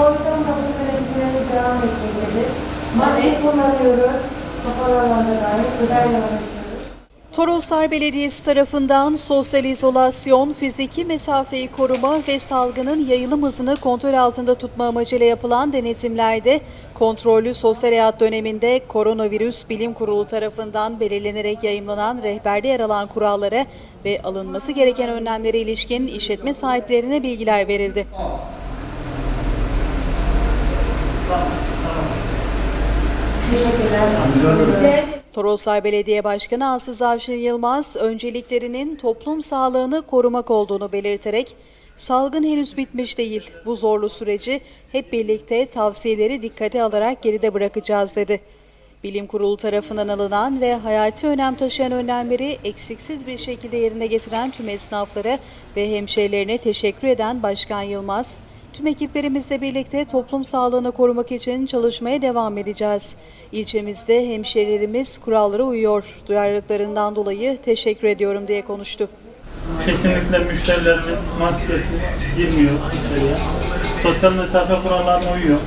Ortam kapı süreçleri devam etmektedir. Maske kullanıyoruz. Kapalı alanda dair gıdayla. Toroslar Belediyesi tarafından sosyal izolasyon, fiziki mesafeyi koruma ve salgının yayılım hızını kontrol altında tutma amacıyla yapılan denetimlerde kontrollü sosyal hayat döneminde Koronavirüs Bilim Kurulu tarafından belirlenerek yayımlanan rehberde yer alan kurallara ve alınması gereken önlemlere ilişkin işletme sahiplerine bilgiler verildi. Toroslar Belediye Başkanı Aslı Avşin Yılmaz, önceliklerinin toplum sağlığını korumak olduğunu belirterek, salgın henüz bitmiş değil, bu zorlu süreci hep birlikte tavsiyeleri dikkate alarak geride bırakacağız dedi. Bilim Kurulu tarafından alınan ve hayati önem taşıyan önlemleri eksiksiz bir şekilde yerine getiren tüm esnaflara ve hemşehrilerine teşekkür eden Başkan Yılmaz, Tüm ekiplerimizle birlikte toplum sağlığını korumak için çalışmaya devam edeceğiz. İlçemizde hemşehrilerimiz kurallara uyuyor. Duyarlılıklarından dolayı teşekkür ediyorum diye konuştu. Kesinlikle müşterilerimiz maskesiz girmiyor içeriye. Sosyal mesafe kurallarına uyuyor.